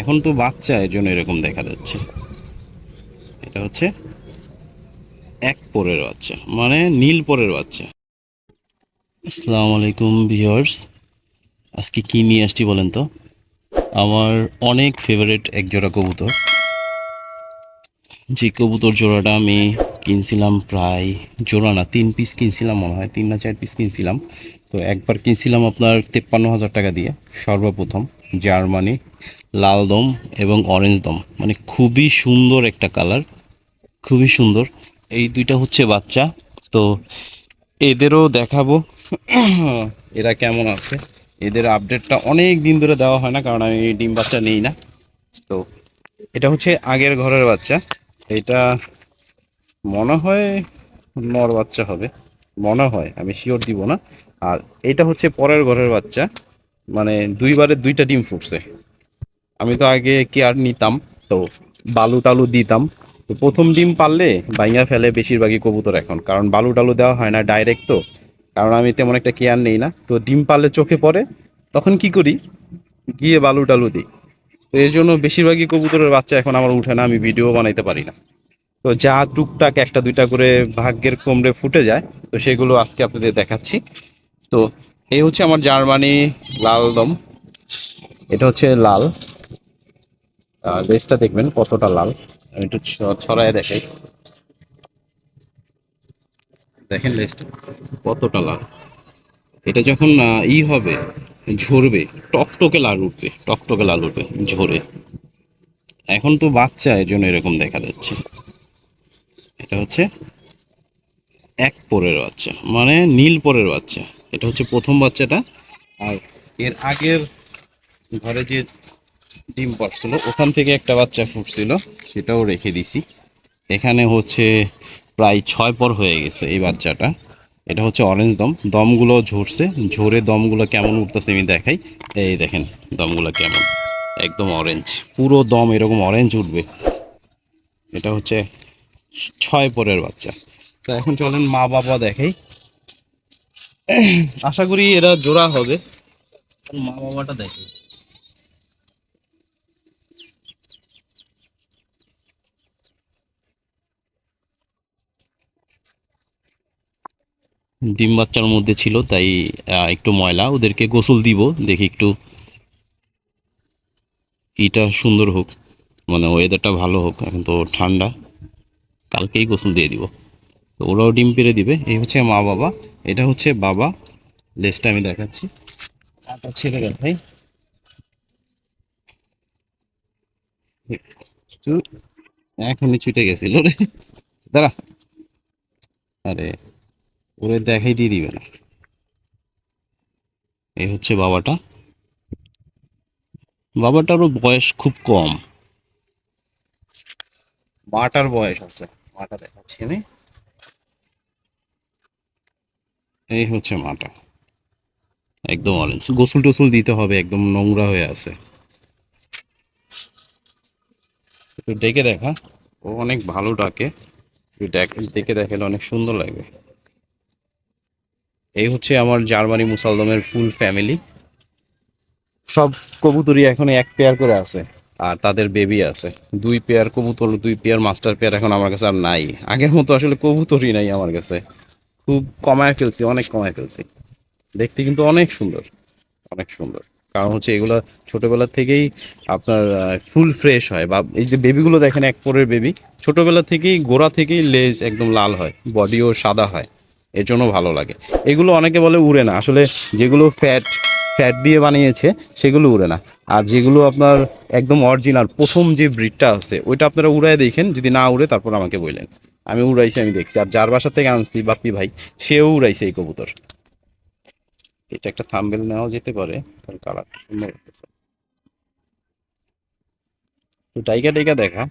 এখন তো বাচ্চা এর জন্য এরকম দেখা যাচ্ছে। এটা হচ্ছে এক পরের বাচ্চা মানে নীল পরের বাচ্চা। আসসালামু আলাইকুম ভিউয়ার্স। আজকে কি নিয়ে আসছি বলেন তো? আমার অনেক ফেভারিট এক জোড়া কবুতর। যে কবুতর জোড়াটা আমি কিনছিলাম প্রায়, জোড়া না, তিন পিস কিনছিলাম মনে হয়, তিন না চার পিস কিনছিলাম। তো একবার কিনছিলাম আপনার তেপ্পান্ন হাজার টাকা দিয়ে, সর্বপ্রথম। জার্মানি, লাল দম এবং অরেঞ্জ দম। মানে খুবই সুন্দর একটা কালার খুবই সুন্দর। এই দুইটা হচ্ছে বাচ্চা। তো এদেরও দেখাবো। এরা কেমন আছে? এদের আপডেটটা অনেক দিন ধরে দেওয়া হয় না, কারণ আমি ডিম বাচ্চা নেই না। তো এটা হচ্ছে আগের ঘরের বাচ্চা। এটা মনে হয় নর বাচ্চা হবে। মনে হয়, আমি শিওর দিব না। আর এটা হচ্ছে পরের ঘরের বাচ্চা। মানে দুইবারে দুইটা ডিম ফুটছে। আমি তো আগে কেয়ার নিতাম, তো বালু টালু দিতাম। তো প্রথম ডিম পারলে বাইঙা ফেলে বেশিরভাগই কবুতর এখন, কারণ বালু টালু দেওয়া হয় না ডাইরেক্ট তো, কারণ আমি তেমন একটা কেয়ার নেই না। তো ডিম পারলে চোখে পড়ে, তখন কি করি? গিয়ে বালু টালু দিই। তো এই জন্য বেশিরভাগই কবুতরের বাচ্চা এখন আমার উঠে না, আমি ভিডিও বানাইতে পারি না। তো যা টুকটাক একটা দুইটা করে ভাগ্যের কোমরে ফুটে যায়, তো সেগুলো আজকে আপনাদের দেখাচ্ছি। তো এই হচ্ছে আমার জার্মানি লাল দম। এটা হচ্ছে লাল। লেজটা দেখবেন কতটা লাল। আমি একটু ছড়ায় দেখাই। দেখেন লেজটা কতটা লাল। এটা যখন ই হবে, ঝরবে, টকটকে লাল উঠবে, টকটকে লাল উঠবে, ঝরে। এখন তো বাচ্চা এর জন্য এরকম দেখা যাচ্ছে। এটা হচ্ছে এক পরের বাচ্চা মানে নীল পরের বাচ্চা। এটা হচ্ছে প্রথম বাচ্চাটা। আর এর আগের ঘরে যে ডিম পারছিল ওখান থেকে একটা বাচ্চা ফুটছিল, সেটাও রেখে দিছি। এখানে হচ্ছে প্রায় ছয় পর হয়ে গেছে এই বাচ্চাটা। এটা হচ্ছে অরেঞ্জ দম। দমগুলো ঝরছে। ঝরে দমগুলো কেমন উঠতেছে আমি দেখাই। এই দেখেন, দমগুলো কেমন। একদম অরেঞ্জ পুরো দম এরকম অরেঞ্জ উঠবে। এটা হচ্ছে ছয় পরের বাচ্চা। তো এখন চলেন মা বাবা দেখাই। আশা করি এরা জোড়া হবে। মা বাবাটা দেখে। ডিম বাচ্চার মধ্যে ছিল, তাই একটু ময়লা। ওদেরকে গোসল দিব, দেখি একটু ইটা সুন্দর হোক মানে ওয়েদারটা ভালো হোক, এখন তো ঠান্ডা। কালকেই গোসল দিয়ে দিব। তো ওরাও ডিম পেড়ে দিবে। এই হচ্ছে মা বাবা, এটা হচ্ছে বাবা। লেজটা আমি দেখাচ্ছি। আটা ছেড়ে এখনই ছুটে গেছিল রে। দাঁড়া। আরে, ওরে দেখাই দিয়ে দিবে না এই হচ্ছে বাবাটা। বাবাটারও বয়স খুব কম। মাটার বয়স আছে। মাটা দেখাচ্ছি আমি। এই হচ্ছে মাটা। একদম অরেঞ্জ গোসল টোসল দিতে হবে, একদম নোংরা হয়ে আছে। একটু ডেকে দেখা ও অনেক ভালো ডেকে। ডেকে দেখালে অনেক সুন্দর লাগবে এই হচ্ছে আমার জার্মানি মুসালদমের ফুল ফ্যামিলি সব কবুতরই এখন এক পেয়ার করে আছে, আর তাদের বেবি আছে। দুই পেয়ার কবুতর, দুই পেয়ার মাস্টার পেয়ার এখন আমার কাছে আর নাই। আগের মতো আসলে কবুতরই নাই আমার কাছে। খুব কমায় ফেলছি, অনেক কমায় ফেলছি। দেখতে কিন্তু অনেক সুন্দর অনেক সুন্দর। কারণ হচ্ছে এগুলো ছোটবেলা থেকেই আপনার ফুল ফ্রেশ হয় বা এই যে বেবিগুলো দেখেন, এক পরের বেবি, ছোটবেলা থেকেই, গোড়া থেকেই লেজ একদম লাল হয়, বডিও সাদা হয়, এর জন্য ভালো লাগে। এগুলো অনেকে বলে উড়ে না, আসলে যেগুলো ফ্যাট ফ্যাট দিয়ে বানিয়েছে, সেগুলো উড়ে না। আর যেগুলো আপনার একদম অরিজিনাল প্রথম যে ব্রিডটা আছে, ওইটা আপনারা উড়ায় দেখেন, যদি না উড়ে তারপর আমাকে বললেন। আমি উড়াইছি, আমি দেখছি। আর যার বাসা থেকে আনছি বাপ্পি ভাই, সেও উড়াইছে এই কবুতর। এটা একটা থাম্বেল নেওয়া যেতে পারে, তার কালারটা সুন্দর তো টাইকা টাইকা দেখা।